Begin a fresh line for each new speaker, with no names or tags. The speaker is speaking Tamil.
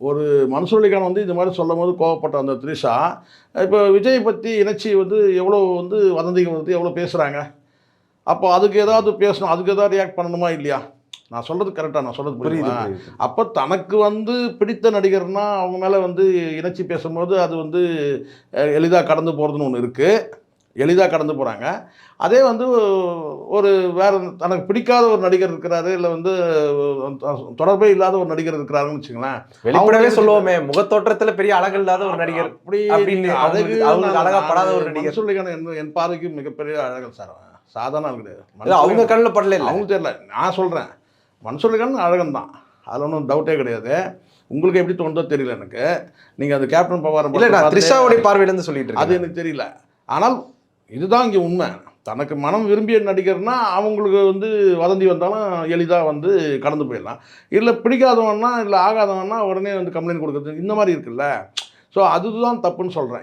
ஒரு மன்சூர்லிகான் வந்து இந்த மாதிரி சொல்லும் போது கோவப்பட்ட அந்த த்ரிஷா இப்போ விஜய் பற்றி இணைச்சி வந்து எவ்வளோ வந்து வதந்திகள் வந்து எவ்வளோ பேசுகிறாங்க அப்போ அதுக்கு ஏதாவது பேசணும் அதுக்கு ஏதாவது ரியாக்ட் பண்ணணுமா இல்லையா? நான் சொல்கிறது கரெக்டாக நான் சொல்கிறது
புரியுது.
அப்போ தனக்கு வந்து பிடித்த நடிகர்னா அவங்க மேலே வந்து இணைச்சி பேசும்போது அது வந்து எளிதாக கடந்து போகிறதுன்னு ஒன்று இருக்குது எளிதாக கடந்து போகிறாங்க அதே வந்து ஒரு வேற தனக்கு பிடிக்காத ஒரு நடிகர் இருக்கிறாரு இல்லை வந்து தொடர்பே இல்லாத ஒரு நடிகர் இருக்கிறாருன்னு வச்சுங்களேன்
வெளிப்படவே சொல்லுவோமே முகத்தோற்றத்துல பெரிய அழகு இல்லாத ஒரு நடிகர்
அப்படி
அப்படின்னு அவங்களுக்கு-
அழகு
அவங்களுக்கு அழகா படாத ஒரு நடிகர்.
மன்சூர்லிகான் என் என் பார்வைக்கு மிகப்பெரிய அழகன் சார். சாதாரண ஆள் கிடையாது.
அவங்க கண்ணுல படல இல்ல.
அவங்க தெரியல. நான் சொல்கிறேன் மன்சூர்லிகான் அழகன் தான். அதில் ஒன்றும் டவுட்டே கிடையாது. உங்களுக்கு எப்படி தோணுதோ தெரியல எனக்கு. நீங்கள் அது கேப்டன் பவாரம்
இல்ல த்ரிஷாவுடைய பார்வையில இருந்து சொல்லிட்டு
அது எனக்கு தெரியல. ஆனால் இதுதான் இங்கே உண்மை. தனக்கு மனம் விரும்பிய நடிகர்னா அவங்களுக்கு வந்து வதந்தி வந்தாலும் எளிதாக வந்து கடந்து போயிடலாம். இல்லை பிடிக்காதவன்னா இல்லை ஆகாதவன்னா உடனே வந்து கம்ப்ளைண்ட் கொடுக்குறது இந்த மாதிரி இருக்குல்ல. ஸோ அதுதான் தப்புன்னு சொல்கிறேன்